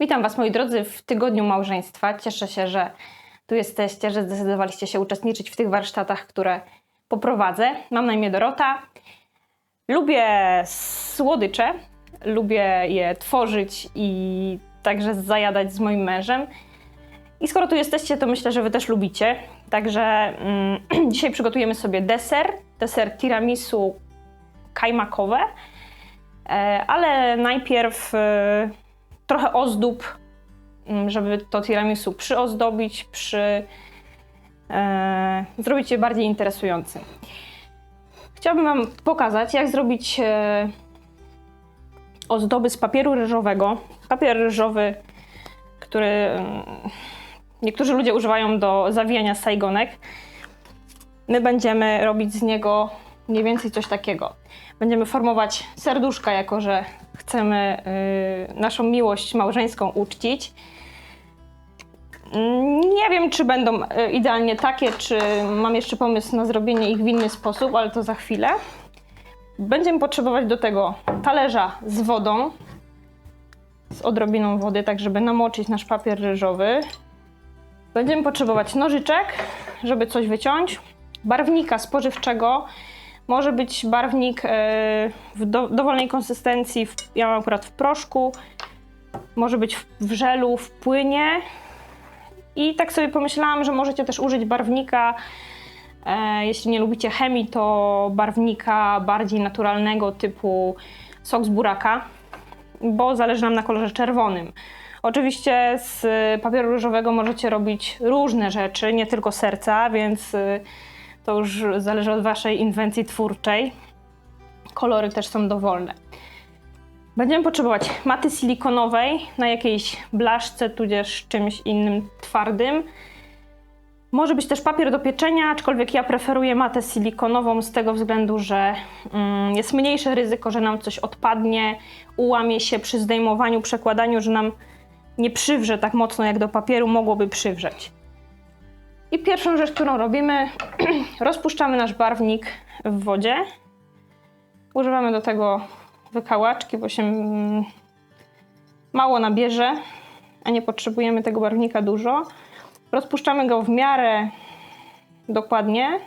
Witam Was, moi drodzy, w tygodniu małżeństwa. Cieszę się, że tu jesteście, że zdecydowaliście się uczestniczyć w tych warsztatach, które poprowadzę. Mam na imię Dorota. Lubię słodycze, lubię je tworzyć i także zajadać z moim mężem. I skoro tu jesteście, to myślę, że Wy też lubicie. Także mm, dzisiaj przygotujemy sobie deser, deser tiramisu kajmakowe. E, ale najpierw e, trochę ozdób, mm, żeby to tiramisu przyozdobić, przy, e, zrobić je bardziej interesującym. Chciałabym Wam pokazać, jak zrobić e, ozdoby z papieru ryżowego. Papier ryżowy, który mm, niektórzy ludzie używają do zawijania sajgonek. My będziemy robić z niego mniej więcej coś takiego. Będziemy formować serduszka, jako że chcemy y, naszą miłość małżeńską uczcić. Nie wiem, czy będą y, idealnie takie, czy mam jeszcze pomysł na zrobienie ich w inny sposób, ale to za chwilę. Będziemy potrzebować do tego talerza z wodą, z odrobiną wody, tak żeby namoczyć nasz papier ryżowy. Będziemy potrzebować nożyczek, żeby coś wyciąć, barwnika spożywczego. Może być barwnik e, w do, dowolnej konsystencji, ja mam akurat w proszku, może być w, żelu, w płynie. I tak sobie pomyślałam, że możecie też użyć barwnika, e, jeśli nie lubicie chemii, to barwnika bardziej naturalnego typu sok z buraka, bo zależy nam na kolorze czerwonym. Oczywiście z papieru różowego możecie robić różne rzeczy, nie tylko serca, więc y, to już zależy od Waszej inwencji twórczej. Kolory też są dowolne. Będziemy potrzebować maty silikonowej na jakiejś blaszce, tudzież czymś innym twardym. Może być też papier do pieczenia, aczkolwiek ja preferuję matę silikonową z tego względu, że mm, jest mniejsze ryzyko, że nam coś odpadnie, ułamie się przy zdejmowaniu, przekładaniu, że nam nie przywrze tak mocno jak do papieru mogłoby przywrzeć. I pierwszą rzecz, którą robimy, rozpuszczamy nasz barwnik w wodzie. Używamy do tego wykałaczki, bo się mm, mało nabierze, a nie potrzebujemy tego barwnika dużo. Rozpuszczamy go w miarę dokładnie,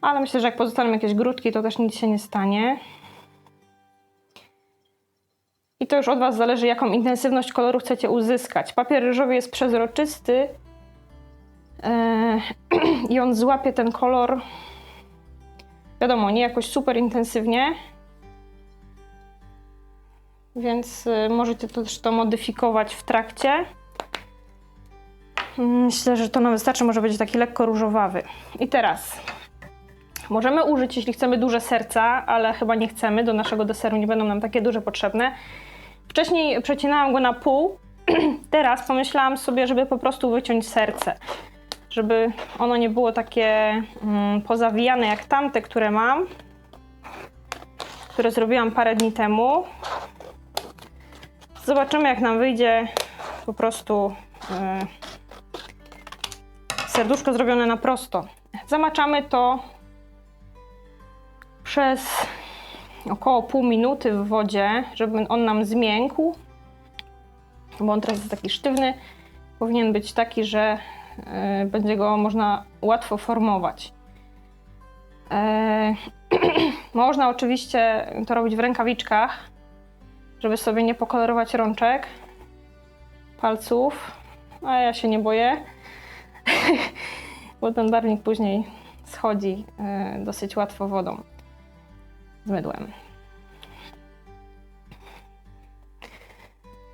ale myślę, że jak pozostaną jakieś grudki, to też nic się nie stanie. I to już od Was zależy, jaką intensywność koloru chcecie uzyskać. Papier ryżowy jest przezroczysty i on złapie ten kolor, wiadomo, nie jakoś super intensywnie, więc yy, możecie to też to modyfikować w trakcie. Myślę, że to nam wystarczy, może być taki lekko różowawy. I teraz możemy użyć, jeśli chcemy duże serca, ale chyba nie chcemy, do naszego deseru nie będą nam takie duże potrzebne. Wcześniej przecinałam go na pół, teraz pomyślałam sobie, żeby po prostu wyciąć serce. Żeby ono nie było takie mm, pozawijane jak tamte, które mam, które zrobiłam parę dni temu. Zobaczymy, jak nam wyjdzie po prostu yy, serduszko zrobione na prosto. Zamaczamy to przez około pół minuty w wodzie, żeby on nam zmiękł, bo on teraz jest taki sztywny. Powinien być taki, że będzie go można łatwo formować. E, można oczywiście to robić w rękawiczkach, żeby sobie nie pokolorować rączek, palców, a ja się nie boję, bo ten barwnik później schodzi y, dosyć łatwo wodą z mydłem.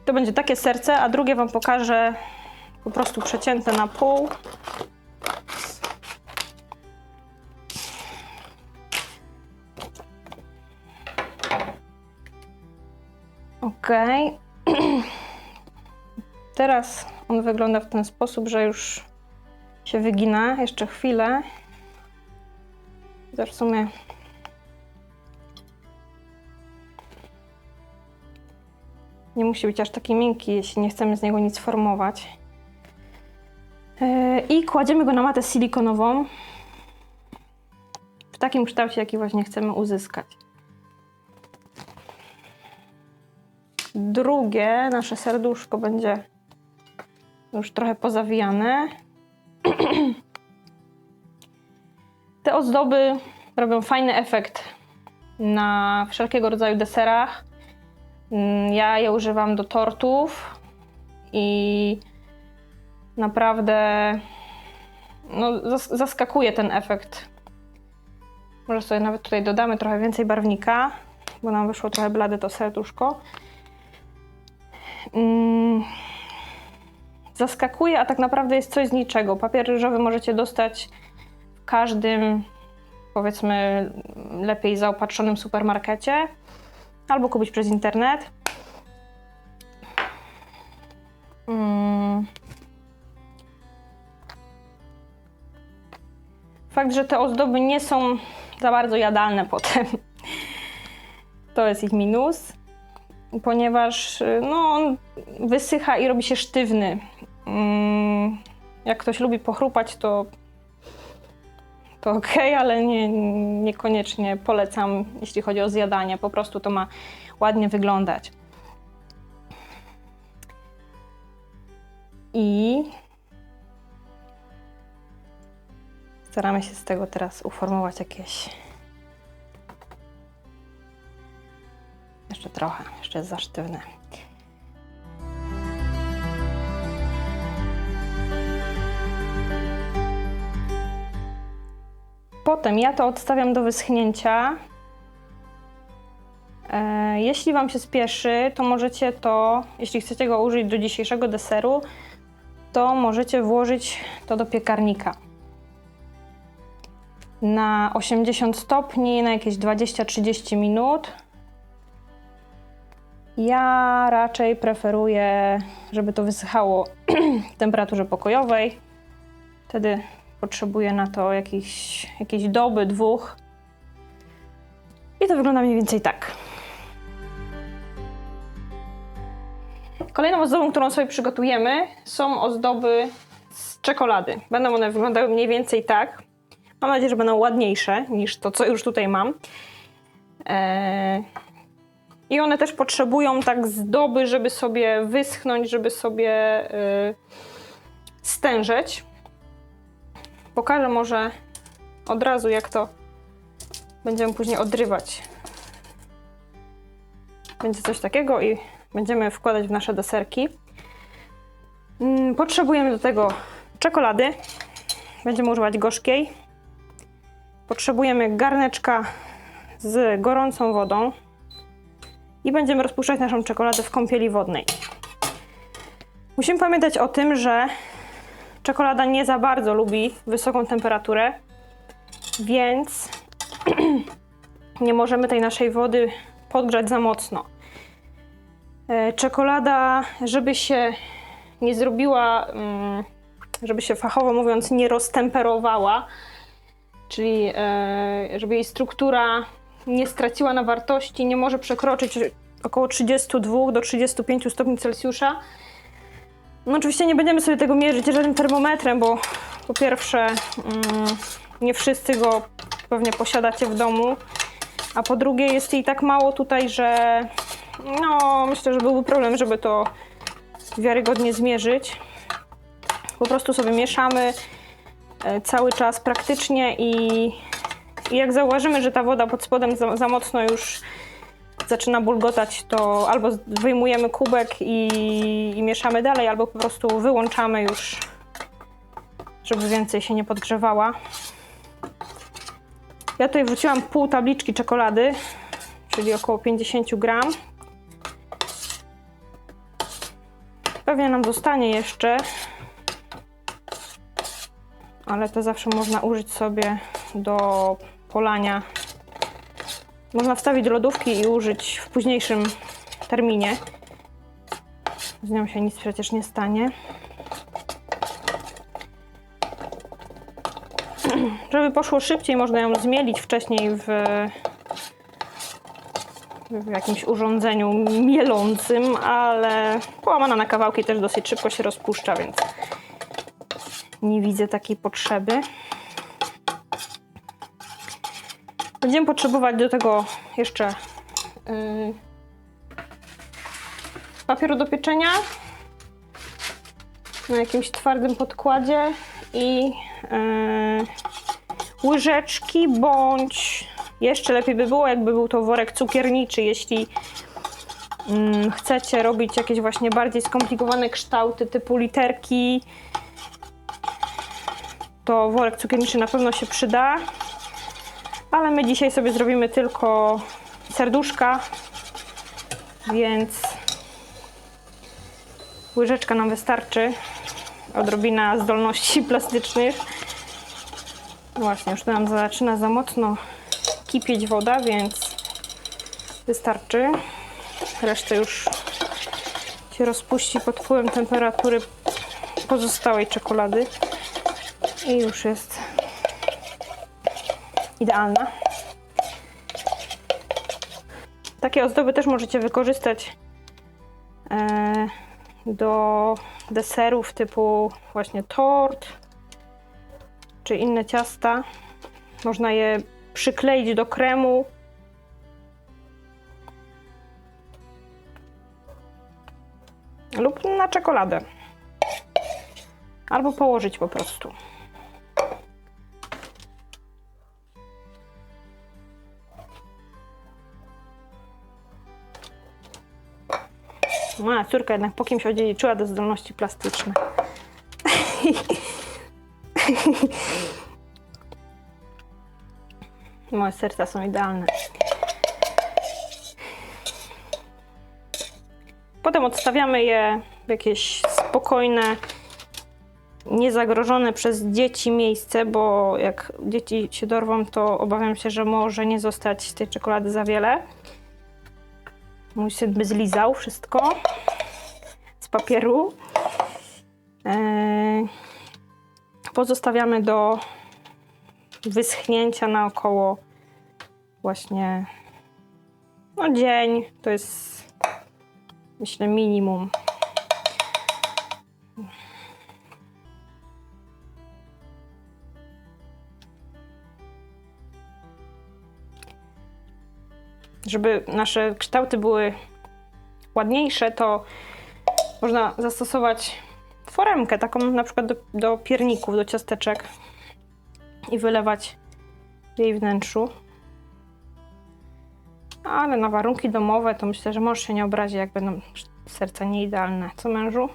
To będzie takie serce, a drugie Wam pokażę po prostu przecięte na pół. Ok. Teraz on wygląda w ten sposób, że już się wygina. Jeszcze chwilę. W sumie Nie musi być aż taki miękki, jeśli nie chcemy z niego nic formować. Yy, I kładziemy go na matę silikonową w takim kształcie, jaki właśnie chcemy uzyskać. drugie, nasze serduszko będzie już trochę pozawijane. Te ozdoby robią fajny efekt na wszelkiego rodzaju deserach. Mm, Ja je używam do tortów i naprawdę no, zas- zaskakuje ten efekt. Może sobie nawet tutaj dodamy trochę więcej barwnika, bo nam wyszło trochę blade to serduszko. Mm, Zaskakuje, a tak naprawdę jest coś z niczego. Papier ryżowy możecie dostać w każdym, powiedzmy, lepiej zaopatrzonym supermarkecie albo kupić przez internet. Mm. Fakt, że te ozdoby nie są za bardzo jadalne potem. To jest ich minus, ponieważ y, no, on wysycha i robi się sztywny. Mm, Jak ktoś lubi pochrupać, to, to ok, ale nie, niekoniecznie polecam, jeśli chodzi o zjadanie. Po prostu to ma ładnie wyglądać. I staramy się z tego teraz uformować jakieś. Jeszcze trochę, jeszcze jest za sztywne. Potem ja to odstawiam do wyschnięcia. E, Jeśli Wam się spieszy, to możecie to, jeśli chcecie go użyć do dzisiejszego deseru, to możecie włożyć to do piekarnika. Na 80 stopni, na jakieś 20-30 minut. Ja raczej preferuję, żeby to wysychało w temperaturze pokojowej. Wtedy potrzebuję na to jakiejś, jakiejś doby, dwóch. I to wygląda mniej więcej tak. Kolejną ozdobą, którą sobie przygotujemy, są ozdoby z czekolady. Będą one wyglądały mniej więcej tak. Mam nadzieję, że będą ładniejsze niż to, co już tutaj mam. Eee, I one też potrzebują tak zdoby, żeby sobie wyschnąć, żeby sobie yy, stężeć. Pokażę może od razu, jak to będziemy później odrywać. Będzie coś takiego i będziemy wkładać w nasze deserki. Mm, Potrzebujemy do tego czekolady. Będziemy używać gorzkiej. Potrzebujemy garneczka z gorącą wodą. I będziemy rozpuszczać naszą czekoladę w kąpieli wodnej. Musimy pamiętać o tym, że czekolada nie za bardzo lubi wysoką temperaturę, więc nie możemy tej naszej wody podgrzać za mocno. E, Czekolada, żeby się nie zrobiła, mm, żeby się fachowo mówiąc, nie roztemperowała, czyli e, żeby jej struktura nie straciła na wartości, nie może przekroczyć około 32 do 35 stopni Celsjusza. No oczywiście nie będziemy sobie tego mierzyć żadnym termometrem, bo po pierwsze mm, nie wszyscy go pewnie posiadacie w domu, a po drugie jest jej tak mało tutaj, że no myślę, że byłby problem, żeby to wiarygodnie zmierzyć. Po prostu sobie mieszamy cały czas praktycznie i, i jak zauważymy, że ta woda pod spodem za, za mocno już zaczyna bulgotać, to albo wyjmujemy kubek i, i mieszamy dalej, albo po prostu wyłączamy już, żeby więcej się nie podgrzewała. Ja tutaj wrzuciłam pół tabliczki czekolady, czyli około 50 gram. Pewnie nam zostanie jeszcze, ale to zawsze można użyć sobie do polania można wstawić do lodówki i użyć w późniejszym terminie. Z nią się nic przecież nie stanie. Żeby poszło szybciej, można ją zmielić wcześniej w, w jakimś urządzeniu mielącym, ale połamana na kawałki też dosyć szybko się rozpuszcza, więc nie widzę takiej potrzeby. Będziemy potrzebować do tego jeszcze yy, papieru do pieczenia na jakimś twardym podkładzie i e, łyżeczki, bądź jeszcze lepiej by było, jakby był to worek cukierniczy, jeśli mm, chcecie robić jakieś właśnie bardziej skomplikowane kształty typu literki, to worek cukierniczy na pewno się przyda. Ale my dzisiaj sobie zrobimy tylko serduszka, więc łyżeczka nam wystarczy. Odrobina zdolności plastycznych. Właśnie, już nam zaczyna za mocno kipieć woda, więc wystarczy. Resztę już się rozpuści pod wpływem temperatury pozostałej czekolady i już jest idealna. Takie ozdoby też możecie wykorzystać e, do deserów typu właśnie tort czy inne ciasta. Można je przykleić do kremu. Lub na czekoladę. Albo położyć po prostu. Córka jednak po kimś odziedziczyła do zdolności plastyczne. Moje serca są idealne. Potem odstawiamy je w jakieś spokojne, niezagrożone przez dzieci miejsce, bo jak dzieci się dorwą, to obawiam się, że może nie zostać tej czekolady za wiele. Mój syn by zlizał wszystko z papieru. Eee, pozostawiamy do wyschnięcia na około właśnie no dzień. To jest myślę minimum. Żeby nasze kształty były ładniejsze, to można zastosować foremkę, taką na przykład do, do pierników, do ciasteczek i wylewać w jej wnętrzu. Ale na warunki domowe to myślę, że mąż się nie obrazi, jak będą serca nieidealne. Co mężu?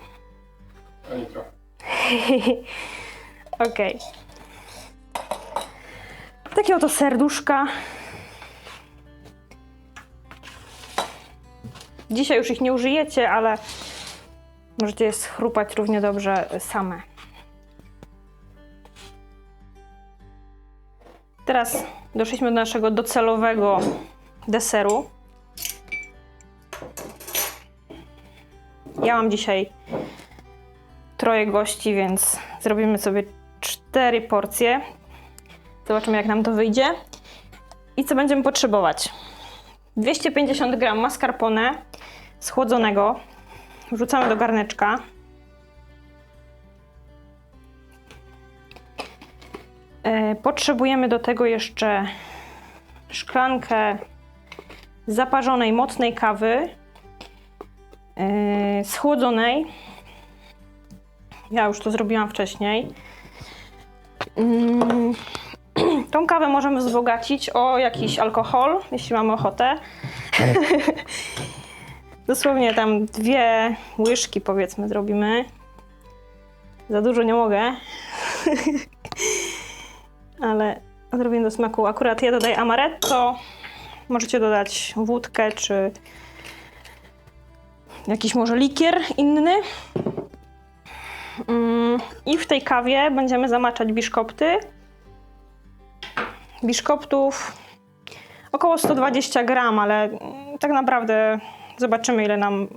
Ani trochę. Okej. Takie oto serduszka. Dzisiaj już ich nie użyjecie, ale możecie je schrupać równie dobrze same. Teraz doszliśmy do naszego docelowego deseru. Ja mam dzisiaj troje gości, więc zrobimy sobie cztery porcje. Zobaczymy, jak nam to wyjdzie. I co będziemy potrzebować? 250 g mascarpone schłodzonego. Wrzucamy do garneczka. E, Potrzebujemy do tego jeszcze szklankę zaparzonej, mocnej kawy, e, schłodzonej. Ja już to zrobiłam wcześniej. Mm, Tą kawę możemy wzbogacić o jakiś alkohol, jeśli mamy ochotę. Dosłownie tam dwie łyżki powiedzmy zrobimy. Za dużo nie mogę. Ale odrobinę do smaku. Akurat ja dodaję amaretto. Możecie dodać wódkę czy jakiś może likier inny. Mm, I w tej kawie będziemy zamaczać biszkopty. Biszkoptów około 120 gram, ale tak naprawdę zobaczymy, ile nam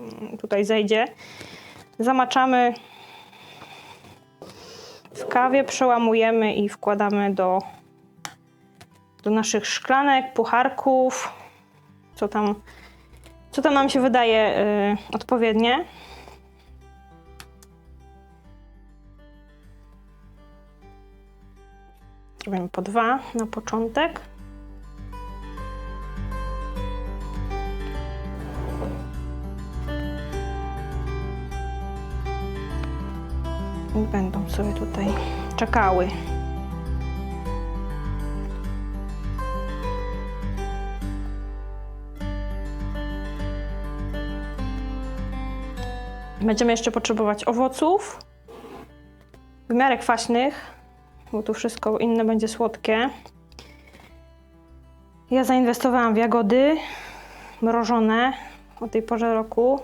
tutaj zejdzie. Zamaczamy w kawie, przełamujemy i wkładamy do, do naszych szklanek, pucharków, co tam, co tam nam się wydaje y, odpowiednie. Zrobimy po dwa na początek. Będą sobie tutaj czekały. Będziemy jeszcze potrzebować owoców, w miarę kwaśnych, bo tu wszystko inne będzie słodkie. Ja zainwestowałam w jagody mrożone o tej porze roku.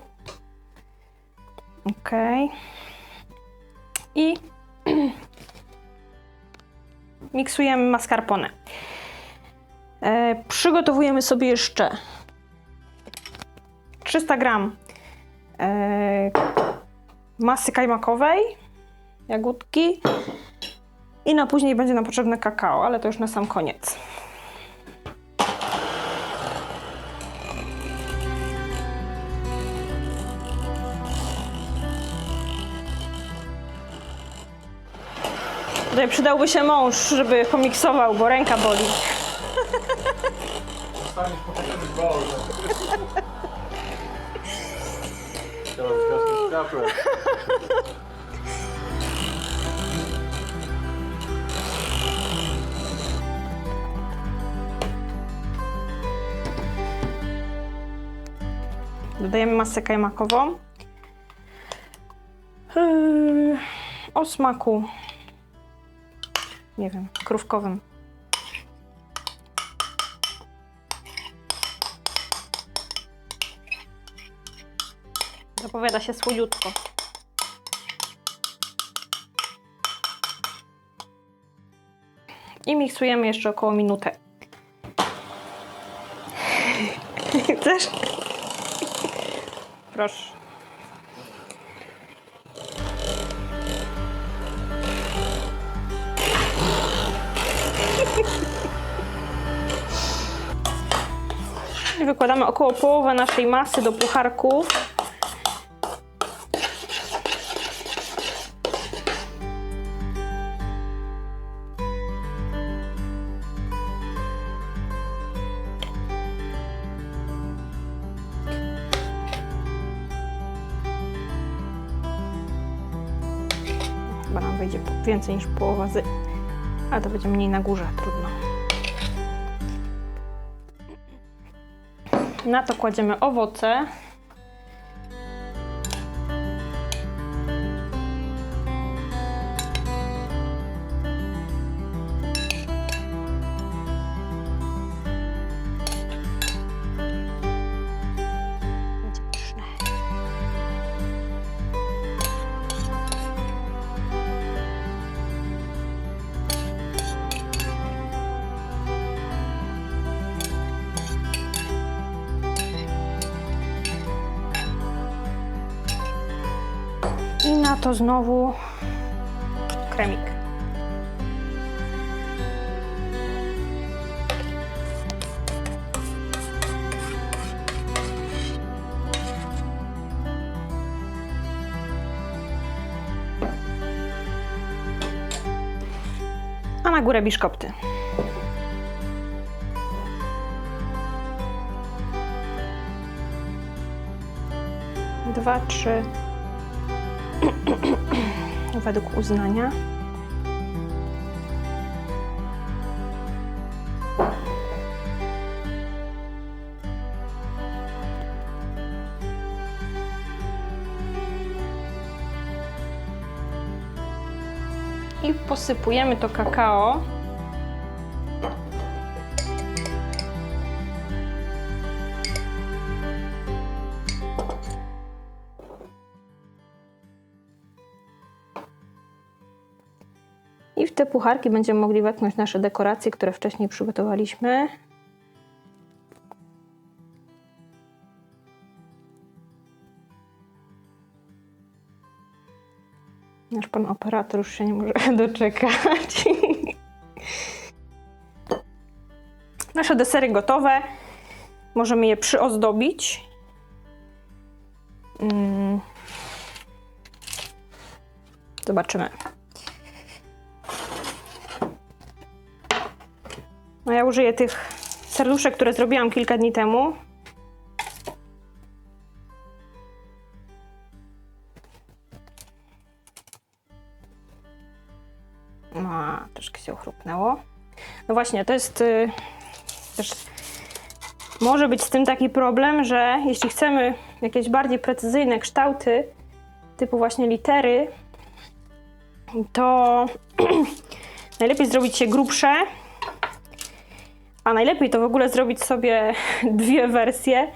Ok. I miksujemy mascarpone. E, przygotowujemy sobie jeszcze 300 gram e, masy kajmakowej, jagódki i na później będzie nam potrzebne kakao, ale to już na sam koniec. Tutaj przydałby się mąż, żeby pomiksował, bo ręka boli. Dodajemy masę kajmakową. Yy, o smaku, nie wiem, krówkowym. Zapowiada się słodziutko. I miksujemy jeszcze około minutę. Chcesz? Proszę. Wykładamy około połowę naszej masy do pucharków. Chyba nam wejdzie po- więcej niż połowa z... Ale to będzie mniej na górze, trudno. Na to kładziemy owoce. To znowu kremik. A na górę biszkopty. Dwa, trzy, według uznania. I posypujemy to kakao. Pucharki będziemy mogli wetknąć nasze dekoracje, które wcześniej przygotowaliśmy. Nasz pan operator już się nie może doczekać. Nasze desery gotowe. Możemy je przyozdobić. Mm. Zobaczymy. No ja użyję tych serduszek, które zrobiłam kilka dni temu. A, troszkę się ochrupnęło. No właśnie, to jest y, też może być z tym taki problem, że jeśli chcemy jakieś bardziej precyzyjne kształty, typu właśnie litery, to najlepiej zrobić je grubsze, a najlepiej to w ogóle zrobić sobie dwie wersje.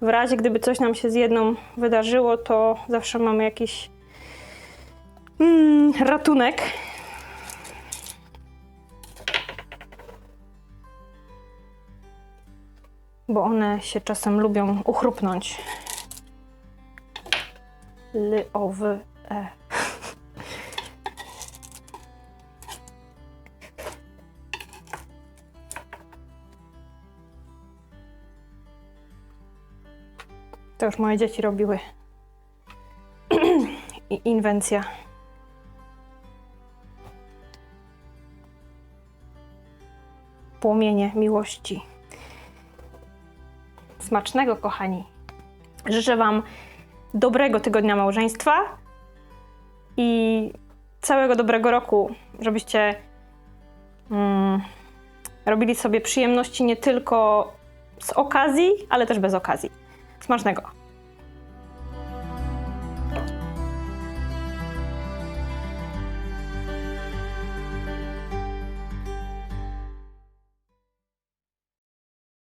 W razie gdyby coś nam się z jedną wydarzyło, to zawsze mamy jakiś mm, ratunek. Bo one się czasem lubią uchrupnąć. L, To już moje dzieci robiły. I inwencja. Płomienie miłości. Smacznego, kochani. Życzę Wam dobrego tygodnia małżeństwa i całego dobrego roku, żebyście mm, robili sobie przyjemności nie tylko z okazji, ale też bez okazji. Smacznego.